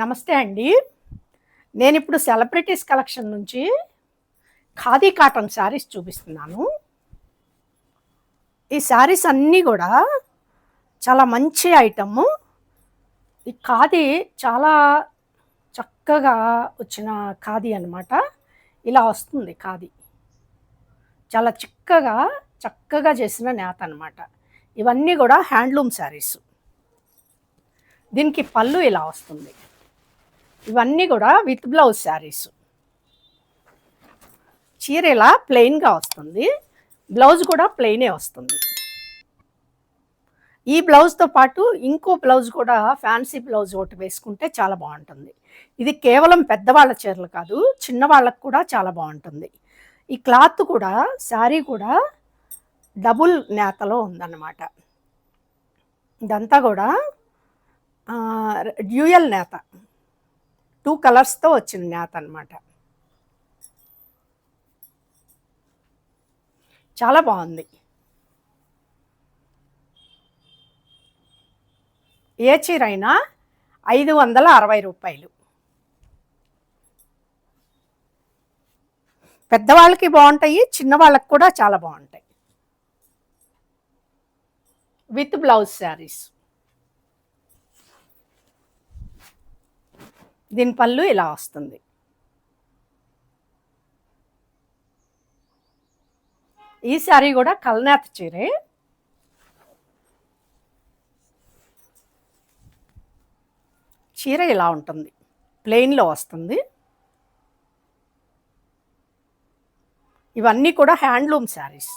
నమస్తే అండి. నేను ఇప్పుడు సెలబ్రిటీస్ కలెక్షన్ నుంచి ఖాదీ కాటన్ శారీస్ చూపిస్తున్నాను. ఈ శారీస్ అన్నీ కూడా చాలా మంచి ఐటమ్. ఈ ఖాదీ చాలా చక్కగా వచ్చిన ఖాదీ అనమాట ఇలా వస్తుంది ఖాదీ. చాలా చిక్కగా చక్కగా చేసిన నేత అనమాట ఇవన్నీ కూడా హ్యాండ్లూమ్ శారీస్. దీనికి పళ్ళు ఇలా వస్తుంది. ఇవన్నీ కూడా విత్ బ్లౌజ్ శారీస్ చీర ఇలా ప్లెయిన్గా వస్తుంది. బ్లౌజ్ కూడా ప్లెయినే వస్తుంది. ఈ బ్లౌజ్తో పాటు ఇంకో బ్లౌజ్ కూడా ఫ్యాన్సీ బ్లౌజ్ ఒకటి వేసుకుంటే చాలా బాగుంటుంది. ఇది కేవలం పెద్దవాళ్ళ చీరలు కాదు చిన్నవాళ్ళకు కూడా చాలా బాగుంటుంది. ఈ క్లాత్ కూడా శారీ కూడా డబుల్ నేతలో ఉందన్నమాట. ఇదంతా కూడా డ్యూయల్ నేత. టూ కలర్స్తో వచ్చిన నేత అనమాట చాలా బాగుంది. ఏ చీర అయినా ఐదు వందల అరవై రూపాయలు. పెద్దవాళ్ళకి బాగుంటాయి చిన్నవాళ్ళకి కూడా చాలా బాగుంటాయి. With blouse saris. దీని పళ్ళు ఇలా వస్తుంది. ఈ శారీ కూడా కల్నాథ్ చీరే. చీర ఇలా ఉంటుంది. ప్లెయిన్లో వస్తుంది. ఇవన్నీ కూడా హ్యాండ్లూమ్ శారీస్.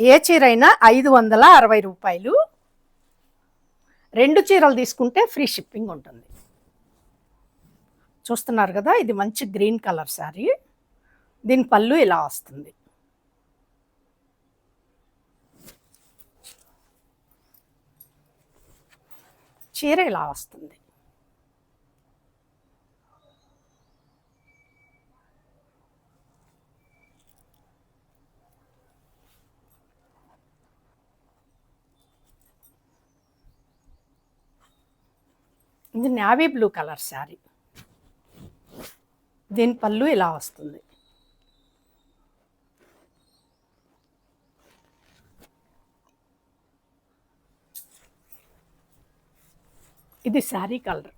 ఏ చీర అయినా ఐదు వందల అరవై రూపాయలు. రెండు చీరలు తీసుకుంటే ఫ్రీ షిప్పింగ్ ఉంటుంది. చూస్తున్నారు కదా ఇది మంచి గ్రీన్ కలర్ శారీ. దీని పళ్ళు ఇలా వస్తుంది. చీర ఇలా వస్తుంది. ఇది నావీ బ్లూ కలర్ శారీ దీని పళ్ళు ఇలా వస్తుంది. ఇది శారీ కలర్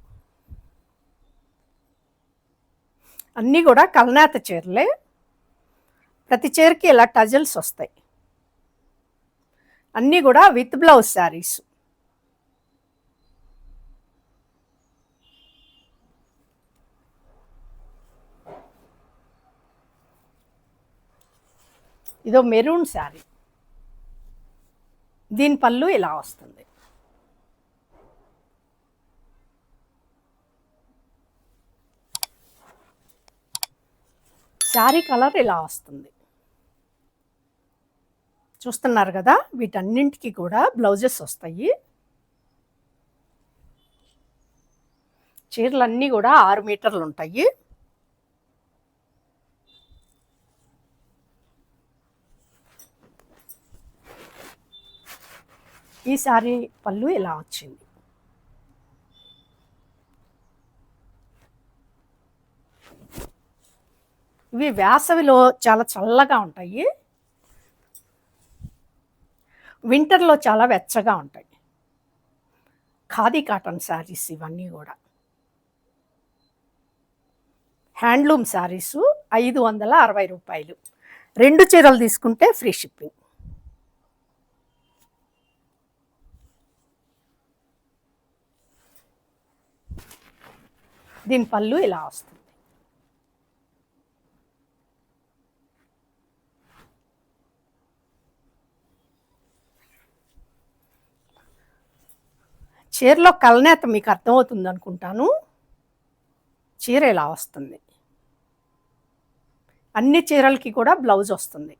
అన్నీ కూడా కల్నాత చీరలే. ప్రతి చీరకి ఇలా టజల్స్ వస్తాయి. అన్నీ కూడా విత్ బ్లౌజ్ శారీస్ ఇదో మెరూన్ శారీ. దీని పళ్ళు ఇలా వస్తుంది. శారీ కలర్ ఇలా వస్తుంది. చూస్తున్నారు కదా వీటన్నింటికి కూడా బ్లౌజెస్ వస్తాయి. చీరలన్నీ కూడా ఆరు మీటర్లు ఉంటాయి. ఈ శారీ పళ్ళు ఇలా వచ్చింది. ఇవి వేసవిలో చాలా చల్లగా ఉంటాయి. వింటర్లో చాలా వెచ్చగా ఉంటాయి. ఖాదీ కాటన్ శారీస్ ఇవన్నీ కూడా. హ్యాండ్లూమ్ శారీసు ఐదు వందల అరవై రూపాయలు. రెండు చీరలు తీసుకుంటే ఫ్రీ షిప్పింగ్. దీని పళ్ళు ఇలా వస్తుంది. చీరలో కలనేత మీకు అర్థమవుతుంది అనుకుంటాను చీర ఇలా వస్తుంది. అన్ని చీరలకి కూడా బ్లౌజ్ వస్తుంది.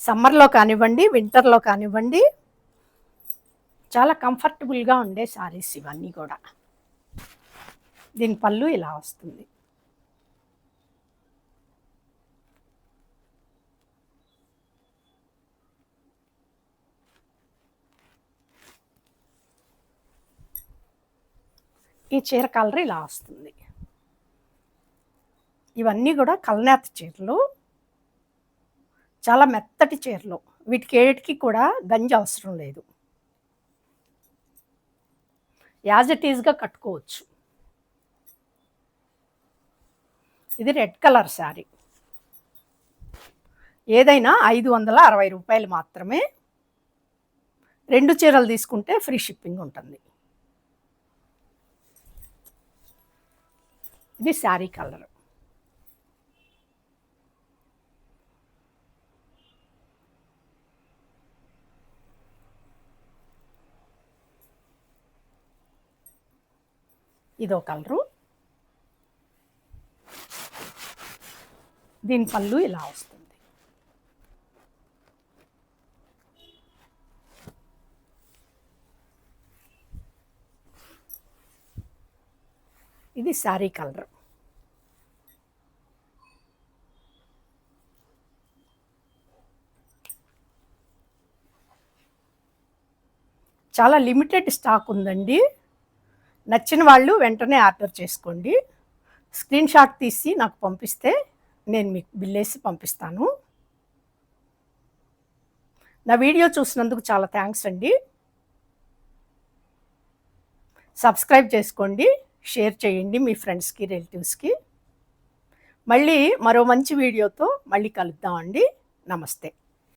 సమ్మర్లో కానివ్వండి వింటర్లో కానివ్వండి చాలా కంఫర్టబుల్గా ఉండే శారీస్ ఇవన్నీ కూడా. దీని పళ్ళు ఇలా వస్తుంది. ఈ చీర కలర్ ఇలా వస్తుంది. ఇవన్నీ కూడా కలనేత చీరలు. చాలా మెత్తటి చీరలు. వీటికి ఏటికి కూడా గంజి అవసరం లేదు. యాజ్ ఇట్ ఈజ్గా కట్టుకోవచ్చు. ఇది రెడ్ కలర్ శారీ. ఏదైనా ఐదు వందల అరవై రూపాయలు మాత్రమే. రెండు చీరలు తీసుకుంటే ఫ్రీ షిప్పింగ్ ఉంటుంది. ఇది శారీ కలర్. ఇదో కలరు దీని పళ్ళు ఇలా వస్తుంది. ఇది శారీ కలర్. చాలా లిమిటెడ్ స్టాక్ ఉందండి. నచ్చిన వాళ్ళు వెంటనే ఆర్డర్ చేసుకోండి. స్క్రీన్ షాట్ తీసి నాకు పంపిస్తే నేను మీకు బిల్ వేసి పంపిస్తాను. నా వీడియో చూసినందుకు చాలా థ్యాంక్స్ అండి. సబ్స్క్రైబ్ చేసుకోండి షేర్ చేయండి మీ ఫ్రెండ్స్కి రిలేటివ్స్కి. మళ్ళీ మరో మంచి వీడియోతో మళ్ళీ కలుద్దామండి నమస్తే.